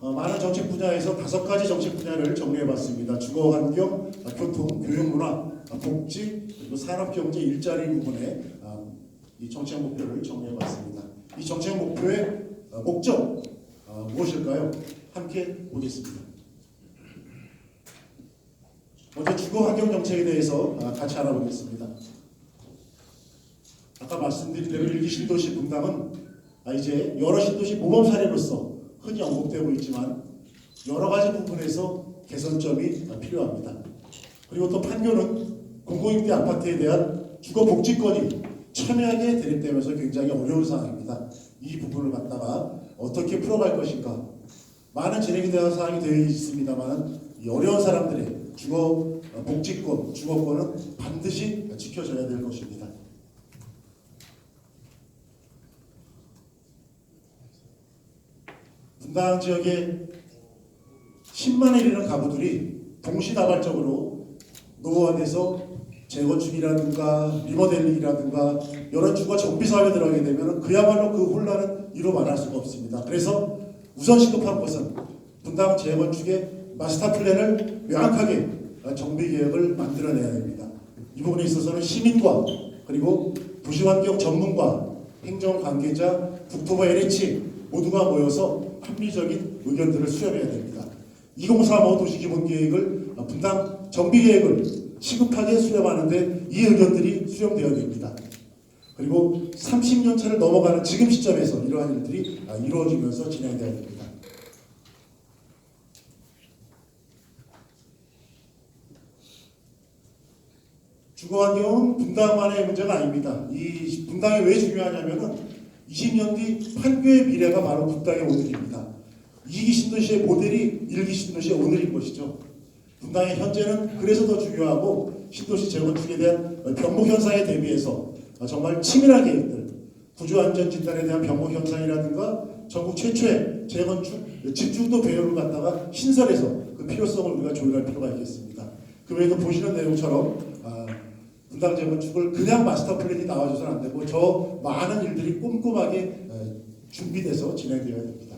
어, 많은 정책 분야에서 다섯 가지 정책 분야를 정리해봤습니다. 주거 환경, 아, 교통, 교육 문화, 아, 복지, 그리고 산업 경제 일자리 부분에 아, 이 정책 목표를 정리해봤습니다. 이 정책 목표의 어, 목적 어, 무엇일까요? 함께 보겠습니다. 먼저 주거 환경 정책에 대해서 아, 같이 알아보겠습니다. 아까 말씀드린 대로 일기 신도시 분당은 아, 이제 여러 신도시 모범 사례로서 흔히 언급되고 있지만 여러 가지 부분에서 개선점이 아, 필요합니다. 그리고 또 판교는 공공임대 아파트에 대한 주거 복지권이 첨예하게 대립되면서 굉장히 어려운 상황입니다. 이 부분을 갖다가 어떻게 풀어갈 것인가 많은 진행이 되는 사항이 되어 있습니다만 이 어려운 사람들의 주거 어, 복지권, 주거권은 반드시 지켜져야 될 것입니다. 분당 지역에 10만에 이르는 가구들이 동시다발적으로 노원에서 재건축이라든가 리모델링이라든가 여러 주거 정비 사업에 들어가게 되면 그야말로 그 혼란은 이루 말할 수가 없습니다. 그래서 우선 시급한 것은 분당 재건축의 마스터 플랜을 명확하게 정비 계획을 만들어내야 됩니다. 이 부분에 있어서는 시민과 그리고 도시환경 전문가, 행정 관계자, 국토부 LH 모두가 모여서 합리적인 의견들을 수렴해야 됩니다. 2035 도시기본계획을 분당 정비계획을 시급하게 수렴하는데 이 의견들이 수렴되어야 됩니다. 그리고 30년 차를 넘어가는 지금 시점에서 이러한 일들이 아, 이루어지면서 진행되어야 됩니다. 주거 환경은 분당만의 문제가 아닙니다. 이 분당이 왜 중요하냐면은 20년 뒤 판교의 미래가 바로 분당의 오늘입니다. 2기 신도시의 모델이 1기 신도시의 오늘인 것이죠. 분당의 현재는 그래서 더 중요하고 신도시 재건축에 대한 병목 현상에 대비해서 정말 치밀한 계획들, 구조 안전 진단에 대한 병목 현상이라든가 전국 최초의 재건축 집중도 배열을 갖다가 신설해서 그 필요성을 우리가 조율할 필요가 있겠습니다. 그 외에도 보시는 내용처럼 아, 분당 재건축을 그냥 마스터 플랜이 나와줘서는 안 되고 저 많은 일들이 꼼꼼하게 에, 준비돼서 진행되어야 됩니다.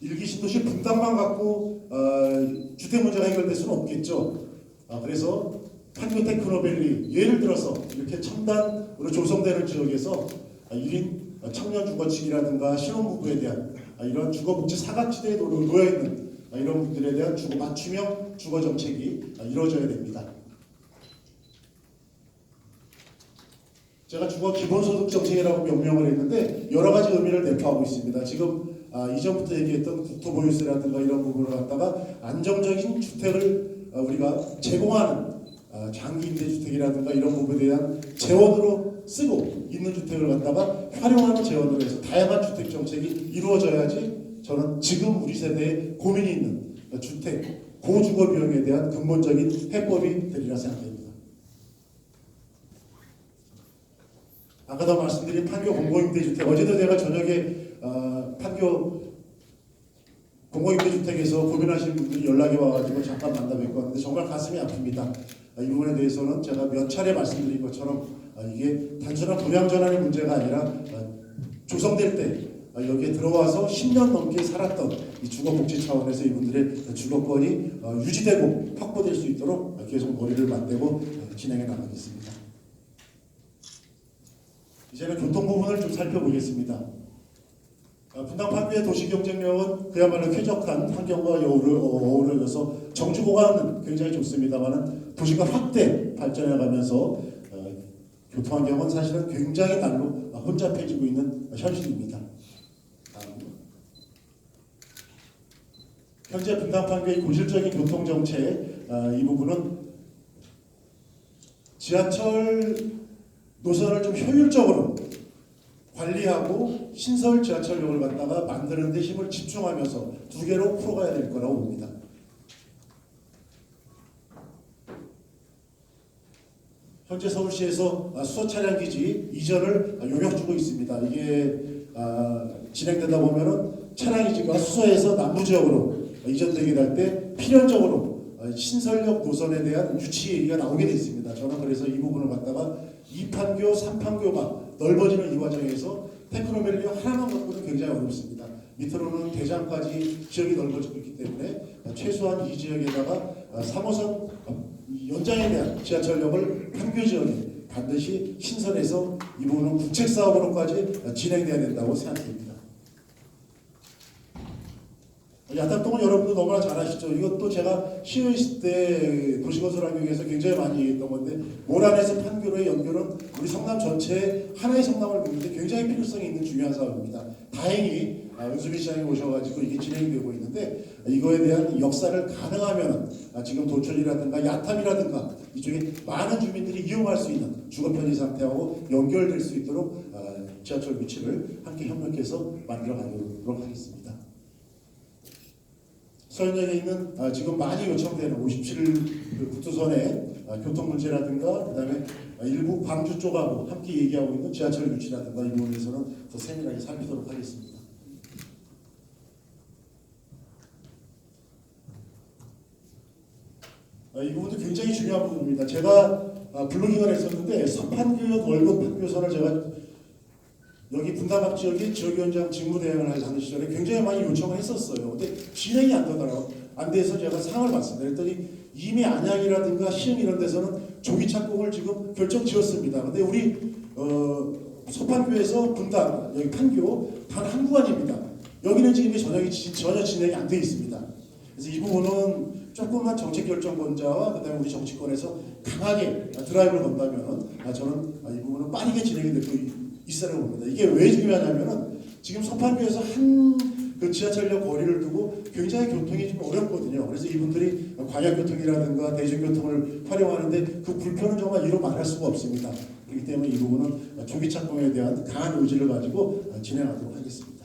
일기 신도시 분당만 갖고 어, 주택 문제가 해결될 수는 없겠죠. 아, 그래서 판교 테크노밸리 예를 들어서 이렇게 첨단으로 조성되는 지역에서 아, 1인 청년 주거층이라든가 신혼부부에 대한 아, 이런 주거복지 사각지대에 놓여 있는 아, 이런 분들에 대한 주거 맞춤형 주거 정책이 아, 이루어져야 됩니다. 제가 주거 기본소득 정책이라고 명명을 했는데 여러 가지 의미를 내포하고 있습니다. 지금 아, 이전부터 얘기했던 국토보유세라든가 이런 부분을 갖다가 안정적인 주택을 아, 우리가 제공하는 아, 장기 임대주택이라든가 이런 부분에 대한 재원으로 쓰고 있는 주택을 갖다가 활용하는 재원으로 해서 다양한 주택 정책이 이루어져야지 저는 지금 우리 세대에 고민이 있는 주택 고주거 비용에 대한 근본적인 해법이 되리라 생각됩니다. 아까도 말씀드린 판교 공공임대주택 어제도 제가 저녁에 어, 판교 공공임대주택에서 고민하시는 분들이 연락이 와가지고 잠깐 만나 뵙고 왔는데 정말 가슴이 아픕니다. 아, 이 부분에 대해서는 제가 몇 차례 말씀드린 것처럼 아, 이게 단순한 분양 전환의 문제가 아니라 아, 조성될 때 아, 여기에 들어와서 10년 넘게 살았던 이 주거복지 차원에서 이분들의 주거권이 어, 유지되고 확보될 수 있도록 계속 머리를 맞대고 어, 진행해 나가겠습니다. 이제는 교통 부분을 좀 살펴보겠습니다. 아, 분당 판교의 도시 경쟁력은 그야말로 쾌적한 환경과 여우를 어우러져서 정주보가는 굉장히 좋습니다만은 도시가 확대 발전해가면서 어, 교통 환경은 사실은 굉장히 날로 혼잡해지고 있는 현실입니다. 다음. 현재 분당 판교의 고질적인 교통 정책 아, 이 부분은 지하철 노선을 좀 효율적으로 관리하고 신설 지하철역을 갖다가 만드는 데 힘을 집중하면서 두 개로 풀어가야 될 거라고 봅니다. 현재 서울시에서 아, 수소 차량 기지 이전을 용역 주고 있습니다. 이게 아, 진행되다 보면은 차량 기지가 수소에서 남부 지역으로 이전되게 될때 필연적으로 어, 신설역 노선에 대한 유치 얘기가 나오게 됐습니다. 저는 그래서 이 부분을 갖다가 2판교, 3판교가 넓어지는 이 과정에서 테크노밸리 하나만 갖고는 굉장히 어렵습니다. 밑으로는 대장까지 지역이 넓어지고 있기 때문에 최소한 이 지역에다가 3호선 연장에 대한 지하철역을 판교 지역에 반드시 신설해서 이 부분은 국책 사업으로까지 진행돼야 된다고 생각됩니다. 야탑동은 여러분도 너무나 잘 아시죠. 이것도 제가 시의 있을 때 도시건설환경에서 굉장히 많이 했던 건데 모란에서 판교로의 연결은 우리 성남 전체에 하나의 성남을 보는데 굉장히 필요성이 있는 중요한 사업입니다. 다행히 아, 은수미 시장이 오셔가지고 이게 진행이 되고 있는데 이거에 대한 역사를 가능하면 지금 도촌이라든가 야탐이라든가 이쪽에 많은 주민들이 이용할 수 있는 주거 편의 상태하고 연결될 수 있도록 아, 지하철 위치를 함께 협력해서 만들어 가도록 하겠습니다. 서현역에 있는 아, 지금 많이 요청되는 57그 구투선의 아, 교통 문제라든가 그다음에 아, 일부 광주 쪽하고 함께 얘기하고 있는 지하철 유치라든가 이 부분에서는 더 세밀하게 살피도록 하겠습니다. 아, 이 부분도 굉장히 중요한 부분입니다. 제가 아, 블로깅을 했었는데 서판교역 월급 판교선을 제가 여기 분당갑 지역에 지역위원장 직무대행을 하는 시절에 굉장히 많이 요청을 했었어요. 근데 진행이 안 되더라고요. 안 돼서 제가 상을 받습니다. 그랬더니 이미 안양이라든가 시흥 이런 데서는 조기 착공을 지금 결정 지었습니다. 근데 우리 어, 서판교에서 분당 여기 판교 단 한 구간입니다. 여기는 지금 전혀, 전혀 진행이 안 돼 있습니다. 그래서 이 부분은 조금만 정책 결정권자와 그다음에 우리 정치권에서 강하게 드라이브를 건다면 아, 저는 이 부분은 빠르게 진행이 될수 있으라고 봅니다. 이게 왜 중요하냐면은 지금 서판교에서 한 그 지하철역 거리를 두고 굉장히 교통이 좀 어렵거든요. 그래서 이분들이 광역교통이라든가 대중교통을 활용하는데 그 불편은 정말 이루 말할 수가 없습니다. 그렇기 때문에 이 부분은 조기 착공에 대한 강한 의지를 가지고 진행하도록 하겠습니다.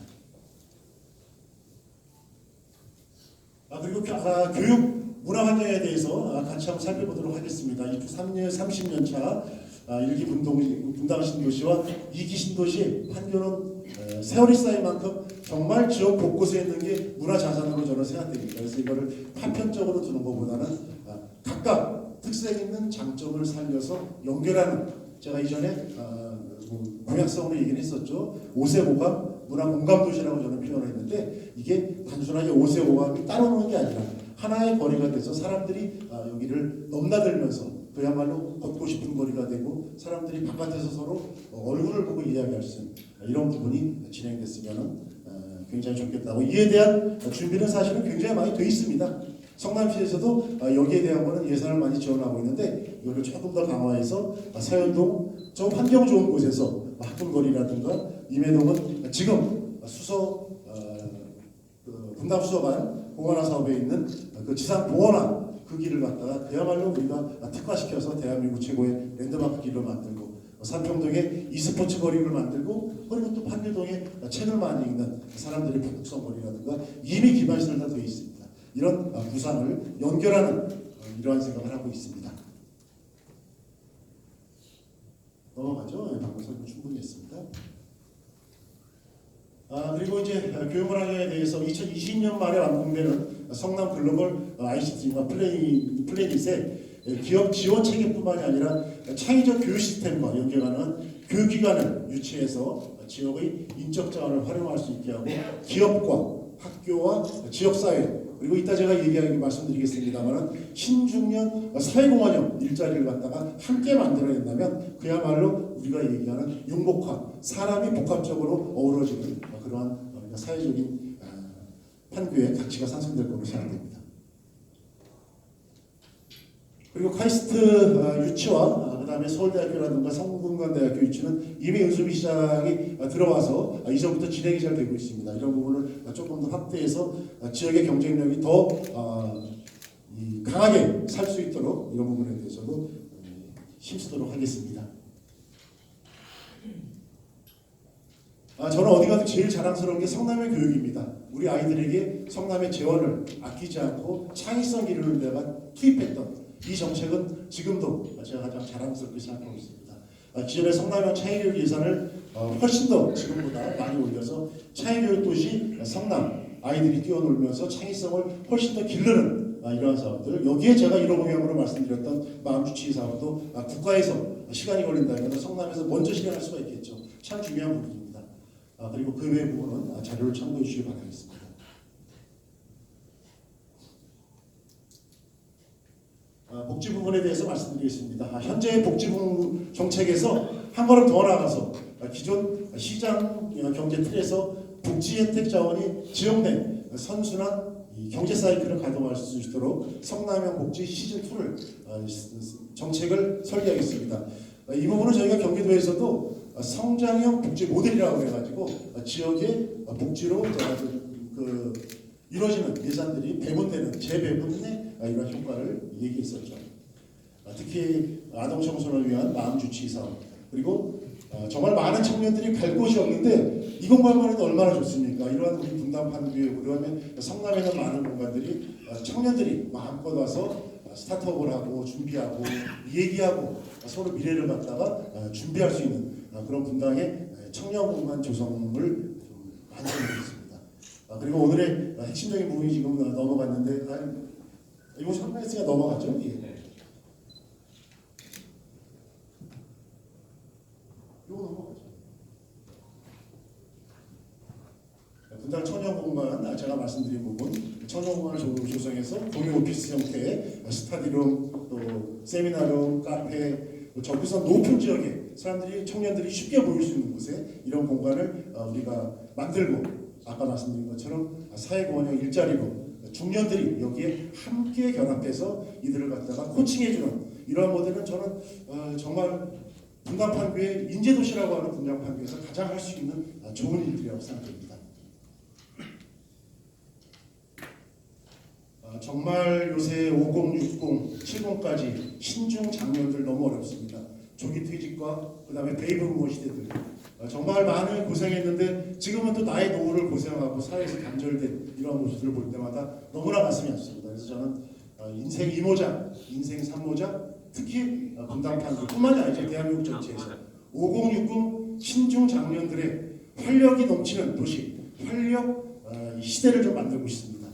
아, 그리고 교, 아, 교육 문화 환경에 대해서 아, 같이 한번 살펴보도록 하겠습니다. 3년, 30년 차 아, 1기 분동, 분당 신도시와 2기 신도시 판교는 에, 세월이 쌓인 만큼 정말 지역 곳곳에 있는 게 문화 자산으로 저는 생각됩니다. 그래서 이거를 파편적으로 두는 것보다는 아, 각각 특색 있는 장점을 살려서 연결하는 제가 이전에 아, 뭐 공약성으로 얘기를 했었죠. 5세 고감 문화 공감 도시라고 저는 표현을 했는데 이게 단순하게 5세 고감이 따로 노는 게 아니라 하나의 거리가 돼서 사람들이 아, 여기를 넘나들면서 그야말로 걷고 싶은 거리가 되고 사람들이 바깥에서 서로 얼굴을 보고 이야기할 수 있는 이런 부분이 진행됐으면 어, 굉장히 좋겠다고 이에 대한 준비는 사실은 굉장히 많이 돼 있습니다. 성남시에서도 어, 여기에 대한 거는 예산을 많이 지원하고 있는데 이거를 조금 더 강화해서 서현동 좀 환경 좋은 곳에서 학군거리라든가 임해동은 지금 수서 어, 그 분당 수서관 공원화 사업에 있는 그 지상 보원화 그 길을 갖다가 그야말로 우리가 특화시켜서 대한민국 최고의 랜드마크 길을 만들고 삼평동에 e스포츠 거리를 만들고 그리고 또 판교동에 책을 많이 읽는 사람들의 북극성 거리라든가 이미 기반시설 다 되어 있습니다. 이런 부산을 연결하는 이러한 생각을 하고 있습니다. 넘어가죠. 네, 방금 설명 충분히 했습니다. 아, 그리고 이제 교육문화에 대해서 2020년 말에 완공되는 성남 글로벌 ICT와 플래닛, 플래닛의 기업 지원 체계뿐만이 아니라 창의적 교육 시스템과 연결하는 교육기관을 유치해서 지역의 인적 자원을 활용할 수 있게 하고 기업과 학교와 지역사회 그리고 이따 제가 얘기하기 말씀드리겠습니다만 신중년 사회공헌형 일자리를 갖다가 함께 만들어낸다면 그야말로 우리가 얘기하는 융복화 사람이 복합적으로 어우러지는 그러한 사회적인 판교의 가치가 상승될 거로 생각됩니다. 그리고 카이스트 유치와 그다음에 서울대학교라든가 성균관대학교 유치는 이미 은수미 시장이 들어와서 이전부터 진행이 잘 되고 있습니다. 이런 부분을 조금 더 확대해서 지역의 경쟁력이 더 강하게 살 수 있도록 이런 부분에 대해서도 힘쓰도록 하겠습니다. 아, 저는 어디 가도 제일 자랑스러운 게 성남의 교육입니다. 우리 아이들에게 성남의 재원을 아끼지 않고 창의성 기르는 데가 투입했던 이 정책은 지금도 제가 가장 자랑스럽게 생각하고 있습니다. 아, 기존의 성남형 창의교육 예산을 어, 훨씬 더 지금보다 많이 올려서 창의교육 도시 성남 아이들이 뛰어놀면서 창의성을 훨씬 더 기르는 아, 이러한 사업들 여기에 제가 1호 공약으로 말씀드렸던 마음주치 사업도 아, 국가에서 시간이 걸린다면 성남에서 먼저 실행할 수가 있겠죠. 참 중요한 부분입니다. 아, 그리고 그 외 부분은 아, 자료를 참고해 주시기 바라겠습니다. 아, 복지 부분에 대해서 말씀드리겠습니다. 아, 현재 복지부 정책에서 한 걸음 더 나아가서 아, 기존 시장 경제 틀에서 복지 혜택 자원이 지역 내 선순환 이 경제 사이클을 가동할 수 있도록 성남형 복지 시즌 2를 정책을 설계하겠습니다. 아, 이 부분은 저희가 경기도에서도 아, 성장형 복지 모델이라고 해가지고 아, 지역의 아, 복지로 그, 그 이루어지는 예산들이 배분되는 재배분의 아, 이런 효과를 얘기했었죠. 아, 특히 아동 청소년을 위한 마음 주치 사업 그리고 아, 정말 많은 청년들이 갈 곳이 없는데 이 공간만 해도 얼마나 좋습니까? 이러한 우리 분당 판교에 그러면 성남에 있는 많은 공간들이 아, 청년들이 마음껏 와서 아, 스타트업을 하고 준비하고 얘기하고 아, 서로 미래를 갖다가 아, 준비할 수 있는 아, 그런 분당의 청년 공간 조성을 좀 만들어보겠습니다. 아, 그리고 오늘의 아, 핵심적인 부분이 지금 아, 넘어갔는데 아, 이거 설명했으니까 넘어갔죠? 예. 이거 넘어가죠. 분당 청년 공간 아, 제가 말씀드린 부분 청년 공간을 조- 조성해서 공유 오피스 형태의 스타디룸 또 세미나룸 카페 또 적구선 높은 지역에 사람들이 청년들이 쉽게 모일 수 있는 곳에 이런 공간을 어, 우리가 만들고 아까 말씀드린 것처럼 사회공헌형 일자리로 중년들이 여기에 함께 결합해서 이들을 갖다가 코칭해주는 이러한 모델은 저는 어, 정말 분당판교의 인재도시라고 하는 분당판교에서 가장 할 수 있는 아, 좋은 일들이라고 생각됩니다. 아, 정말 요새 50, 60, 70까지 신중 장년들 너무 어렵습니다. 조기 퇴직과 그 다음에 베이브부모 시대들 아, 정말 많은 고생했는데 지금은 또 나의 노후를 고생하고 사회에서 단절된 이러한 모습들을 볼 때마다 너무나 가슴이 아프습니다. 그래서 저는 아, 인생 2모작, 인생 3모작 특히 아, 분당판교뿐만이 아니죠 대한민국 전체에서 5060 신중 장년들의 활력이 넘치는 도시, 활력 시대를 좀 만들고 싶습니다.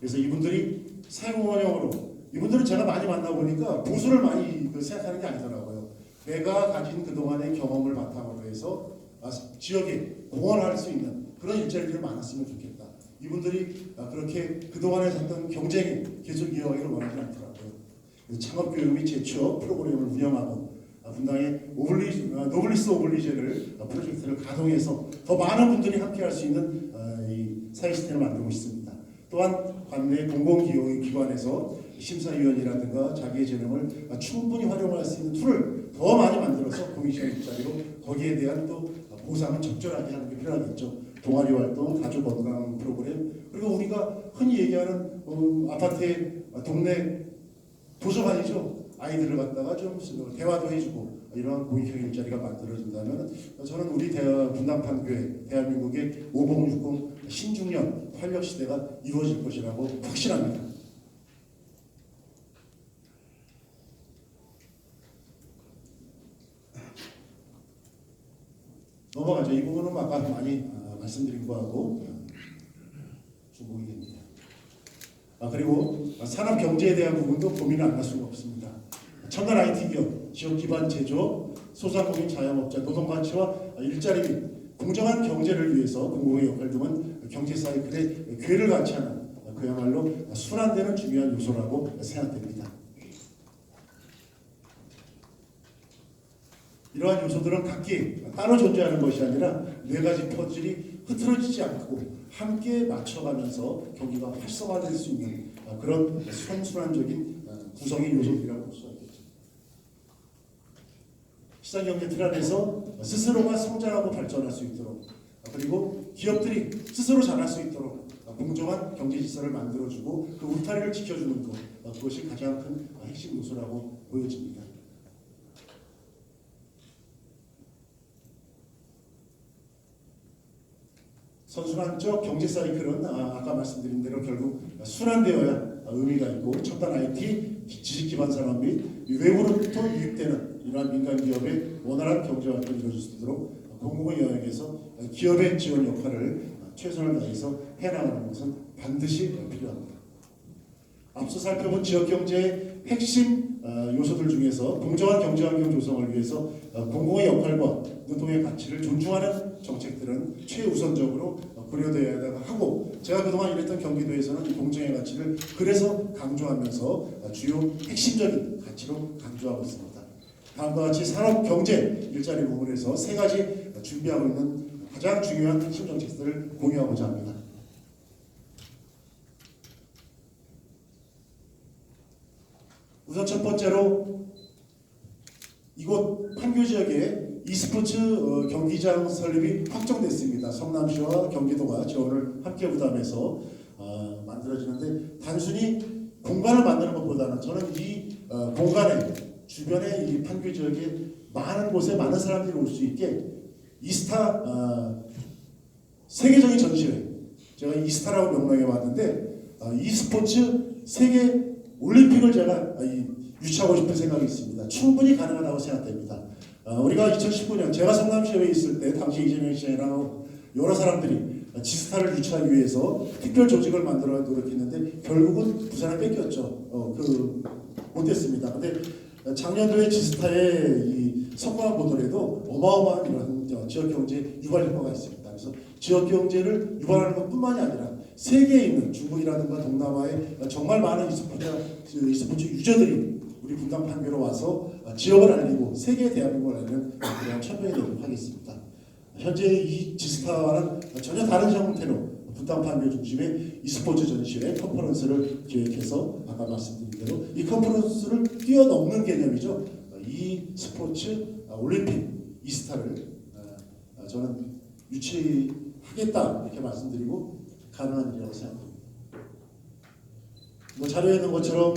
그래서 이분들이 사용원형으로 이분들은 제가 많이 만나보니까 보수를 많이 그 생각하는 게 아니더라고요. 내가 가진 그동안의 경험을 바탕으로 해서 아, 지역에 공헌할 수 있는 그런 일자리들이 많았으면 좋겠다. 이분들이 아, 그렇게 그동안에 샀던 경쟁이 계속 이어가기를 원하지 않더라고요. 창업교육 및 제취업 프로그램을 운영하고 아, 분당의 오블리, 아, 노블리스 오블리제를 아, 프로젝트를 가동해서 더 많은 분들이 함께할 수 있는 사회 시스템을 만들고 있습니다. 또한 관내 공공기관에서 심사위원이라든가 자기의 재능을 아, 충분히 활용할 수 있는 툴을 더 많이 만들어서 공익시장 일자리로 거기에 대한 또 보상은 적절하게 하는 게 필요하겠죠. 동아리 활동, 가족 건강 프로그램 그리고 우리가 흔히 얘기하는 어, 아파트의 동네 도서관이죠. 아이들을 갖다가 좀 대화도 해주고 이러한 공익형 일자리가 만들어진다면 저는 우리 분당판교회 대한민국의 5060 신중년 활력 시대가 이루어질 것이라고 확신합니다. 넘어가죠. 이 부분은 아까 많이 아, 말씀드린 거하고 됩니다. 아 그리고 산업 경제에 대한 부분도 고민을 안 할 수가 없습니다. 첨단 IT 기업, 지역 기반 제조, 소상공인 자영업자 노동 가치와 일자리 및 공정한 경제를 위해서 공공의 역할 등은 경제 사이클의 궤를 같이 하는 그야말로 순환되는 중요한 요소라고 생각됩니다. 이러한 요소들은 각기 따로 존재하는 것이 아니라 네 가지 퍼즐이 흐트러지지 않고 함께 맞춰가면서 경기가 활성화될 수 있는 그런 선순환적인 구성의 요소들이라고 볼수 있겠죠. 시장 경제 틀 안에서 스스로가 성장하고 발전할 수 있도록 그리고 기업들이 스스로 잘할 수 있도록 공정한 경제 질서를 만들어주고 그 울타리를 지켜주는 것 그것이 가장 큰 핵심 요소라고 보여집니다. 선순환적 경제 사이클은 아, 아까 말씀드린 대로 결국 순환되어야 의미가 있고 첨단 IT, 지식 기반 산업 및 외부로부터 유입되는 이러한 민간 기업의 원활한 경제 활동이 이루어질 수 있도록 공공의 영역에서 기업의 지원 역할을 최선을 다해서 해나가는 것은 반드시 필요합니다. 앞서 살펴본 지역 경제의 핵심 어, 요소들 중에서 공정한 경제 환경 조성을 위해서 어, 공공의 역할과 노동의 가치를 존중하는 정책들은 최우선적으로 어, 고려되어야 하고 제가 그동안 일했던 경기도에서는 이 공정의 가치를 그래서 강조하면서 어, 주요 핵심적인 가치로 강조하고 있습니다. 다음과 같이 산업 경제 일자리 부분에서 세 가지 준비하고 있는 가장 중요한 핵심 정책들을 공유하고자 합니다. 우선 첫 번째로 이곳 판교 지역에 e스포츠 어, 경기장 설립이 확정됐습니다. 성남시와 경기도가 지원을 함께 부담해서 어, 만들어지는데 단순히 공간을 만드는 것보다는 저는 이 어, 공간에 주변에 이 판교 지역에 많은 곳에 많은 사람들이 올 수 있게 이스타 어, 세계적인 전시회 제가 이스타라고 명명해 왔는데 어, e스포츠 세계 올림픽을 제가 아, 이, 유치하고 싶은 생각이 있습니다. 충분히 가능하다고 생각됩니다. 어, 우리가 2019년 제가 성남시에 있을 때 당시 이재명 시장이랑 여러 사람들이 지스타를 유치하기 위해서 특별 조직을 만들어 노력했는데 결국은 부산에 뺏겼죠. 어, 그 못했습니다. 근데 작년도에 지스타의 이 성과를 보더라도 어마어마한 이런 저 지역 경제 유발 효과가 있습니다. 그래서 지역 경제를 유발하는 것뿐만이 아니라 세계에 있는 중국이라든가 동남아에 정말 많은 e스포츠, 그 e스포츠 유저들이 우리 분당 판교로 와서 지역을 알리고 세계 대한민국을 알리는 그런 천명이 되도록 하겠습니다. 현재 이 지스타와는 전혀 다른 형태로 분당 판교 중심의 e스포츠 전시회 컨퍼런스를 기획해서 아까 말씀드린 대로 이 컨퍼런스를 뛰어넘는 개념이죠. 이 스포츠 올림픽 이스타를 어, 저는 유치하겠다 이렇게 말씀드리고 가능한 일이라고 생각합니다. 뭐 자료에 있는 것처럼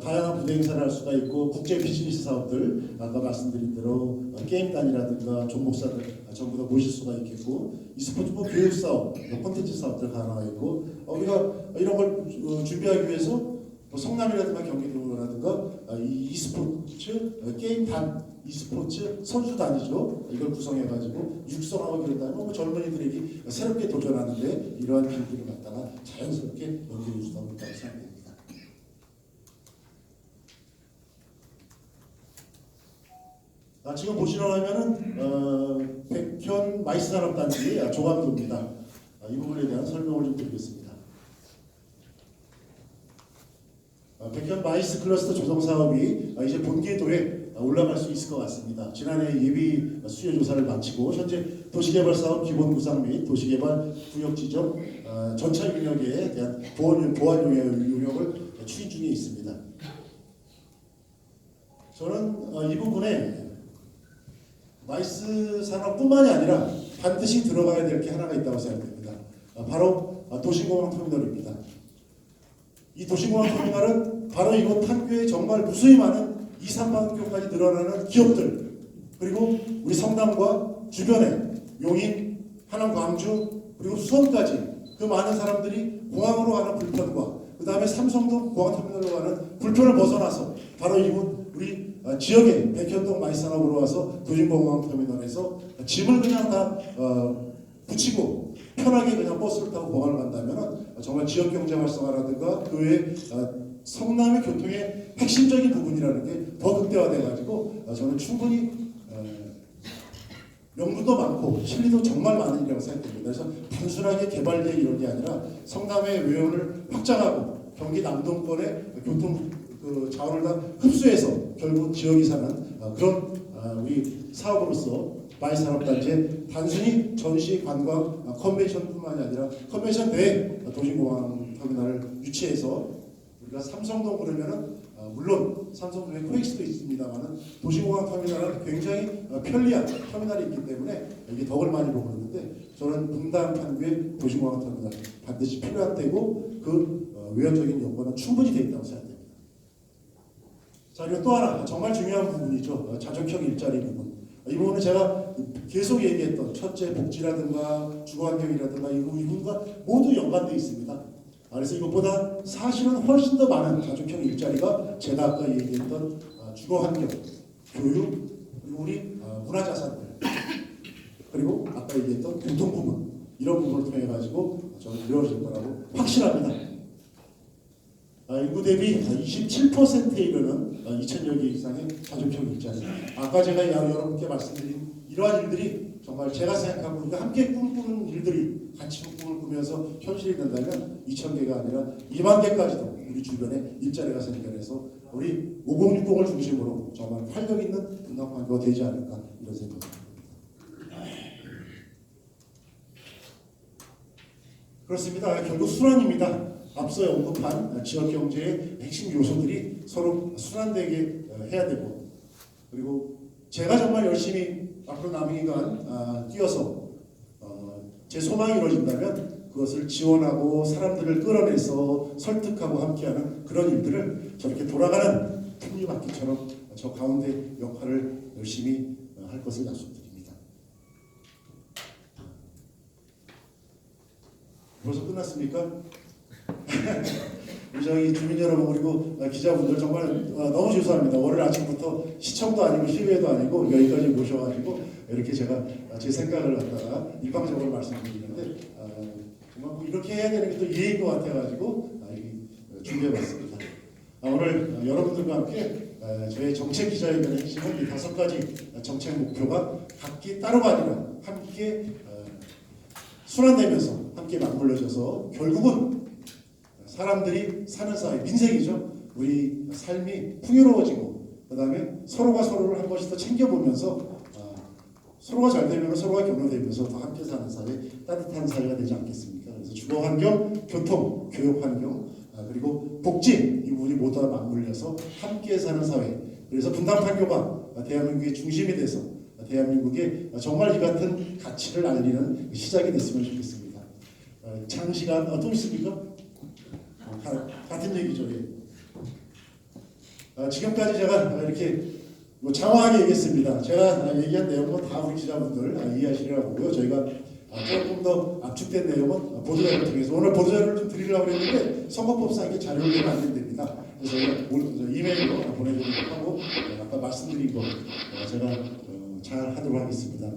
다양한 부대 행사를 할 수가 있고 국제 비즈니스 사업들 아까 말씀드린 대로 게임단이라든가 종목사들 전부 다 모실 수가 있겠고 e스포츠 뭐 교육 사업, 뭐 콘텐츠 사업들 가능하겠고 어, 우리가 이런 걸 어, 준비하기 위해서 뭐 성남이라든가 경기도라든가 어, 이 e스포츠 어, 게임단 e스포츠 선수단이죠 이걸 구성해가지고 육성하고 그랬다면 뭐 젊은이들에게 새롭게 도전하는데 이러한 기회를 갖다가 자연스럽게 연결해 주다 보다고 생각됩니다. 아, 지금 보시려면은 어, 백현 마이스산업단지 아, 조감도입니다. 아, 이 부분에 대한 설명을 좀 드리겠습니다. 아, 백현 마이스 클러스터 조성 사업이 아, 이제 본궤도에 아, 올라갈 수 있을 것 같습니다. 지난해 예비 수요 조사를 마치고 현재 도시개발 사업 기본 구상 및 도시개발 구역 지정 아, 전차 용역에 대한 보안 용역, 용역을 추진 중에 있습니다. 저는 어, 이 부분에 마이스 산업뿐만이 아니라 반드시 들어가야 될 게 하나가 있다고 생각됩니다. 아, 바로 아, 도시공항 터미널입니다. 이 도시공항 터미널은 바로 이곳 판교에 정말 무수히 많은 2, 3만 교까지 늘어나는 기업들 그리고 우리 성남과 주변에 용인, 하남, 광주 그리고 수원까지 그 많은 사람들이 공항으로 가는 불편과 그 다음에 삼성동 공항 터미널로 가는 불편을 벗어나서 바로 이곳 우리 어, 지역의 백현동 마이산업으로 와서 도심공항 터미널에서 짐을 그냥 다 어, 붙이고 편하게 그냥 버스를 타고 공항을 간다면 정말 지역 경제 활성화라든가 그 외에 어, 성남의 교통의 핵심적인 부분이라는 게 더 극대화돼 가지고 어, 저는 충분히 어, 명분도 많고 실리도 정말 많은 일이라고 생각됩니다. 그래서 단순하게 개발될 이런 게 아니라 성남의 외연을 확장하고 경기 남동권의 교통 그 자원을 다 흡수해서 결국 지역이 사는 어, 그런 어, 우리 사업으로서 마이 산업단지에 단순히 전시, 관광, 어, 컨벤션뿐만이 아니라 컨벤션 외에 도시공항 터미널을 유치해서 우리가 삼성동 그러면은 어, 물론 삼성동에 코엑스도 있습니다만은 도시공항 터미널은 굉장히 어, 편리한 터미널이 있기 때문에 이게 덕을 많이 보고 있는데 저는 분당 판교의 도시공항 터미널 반드시 필요한 때고 그 어, 외연적인 요건은 충분히 되어 있다고 생각됩니다. 자 그리고 또 하나 정말 중요한 부분이죠. 어, 자족형 일자리 부분. 이 부분은 제가 계속 얘기했던 첫째 복지라든가 주거환경이라든가 이 부분과 모두 연관되어 있습니다. 아, 그래서 이것보다 사실은 훨씬 더 많은 가족형 일자리가 제가 아까 얘기했던 아, 주거환경, 교육, 우리 아, 문화자산들 그리고 아까 얘기했던 교통 부분 이런 부분을 통해 가지고 저는 이루어질 거라고 확실합니다. 아, 인구 대비 27%에 이르는 2천여 개 이상의 가족형 일자리. 아까 제가 여- 여러분께 말씀드린 이러한 일들이 정말 제가 생각하고 우리가 함께 꿈꾸는 일들이 같이 꿈을 꾸면서 현실이 된다면 2천 개가 아니라 2만 개까지도 우리 주변에 일자리가 생겨내서 우리 5060을 중심으로 정말 활력 있는 분당 환경가 되지 않을까 이런 생각입니다. 그렇습니다. 결국 순환입니다. 앞서 언급한 지역 경제의 핵심 요소들이 서로 순환되게 어, 해야 되고 그리고 제가 정말 열심히 앞으로 남은 기간 아, 뛰어서 어, 제 소망이 이루어진다면 그것을 지원하고 사람들을 끌어내서 설득하고 함께하는 그런 일들을 저렇게 돌아가는 톱니바퀴처럼 저 가운데 역할을 열심히 어, 할 것을 약속드립니다. 벌써 끝났습니까? 우리 저희 주민 여러분 그리고 기자분들 정말 어, 너무 죄송합니다. 월요일 아침부터 시청도 아니고 시외도 아니고 여기까지 모셔가지고 이렇게 제가 제 생각을 갖다가 일방적으로 말씀드리는데 어, 정말 뭐 이렇게 해야 되는 게 또 예인 것 같아가지고 아, 준비해봤습니다. 아, 오늘 어, 여러분들과 함께 어, 저희 정책 기자회견의 핵심은 이 다섯 가지 정책 목표가 각기 따로가 아니라 함께 어, 순환되면서 함께 맞물려져서 결국은 사람들이 사는 사회 민생이죠. 우리 삶이 풍요로워지고 그다음에 서로가 서로를 한 번씩 더 챙겨보면서 아, 서로가 잘 되면 서로가 격려되면서 더 함께 사는 사회 따뜻한 사회가 되지 않겠습니까? 그래서 주거 환경, 교통, 교육 환경 아, 그리고 복지 이 부분이 모두 다 맞물려서 함께 사는 사회. 그래서 분당 판교가 대한민국의 중심이 돼서 대한민국에 정말 이 같은 가치를 알리는 시작이 됐으면 좋겠습니다. 어, 장시간 어, 또 있습니까? 어, 가- 같은 얘기죠. 예. 어, 지금까지 제가 이렇게 뭐 장황하게 얘기했습니다. 제가 얘기한 내용은 다 우리 기자분들 아, 이해하시리라고 보고요. 저희가 아, 조금 더 압축된 내용은 보도자료를 통해서 오늘 보도자료를 좀 드리려고 했는데 선거법상 이게 자료를 안 된답니다. 그래서 제가 이메일로 보내드리도록 하고 어, 아까 말씀드린 거 어, 제가 어, 잘 하도록 하겠습니다.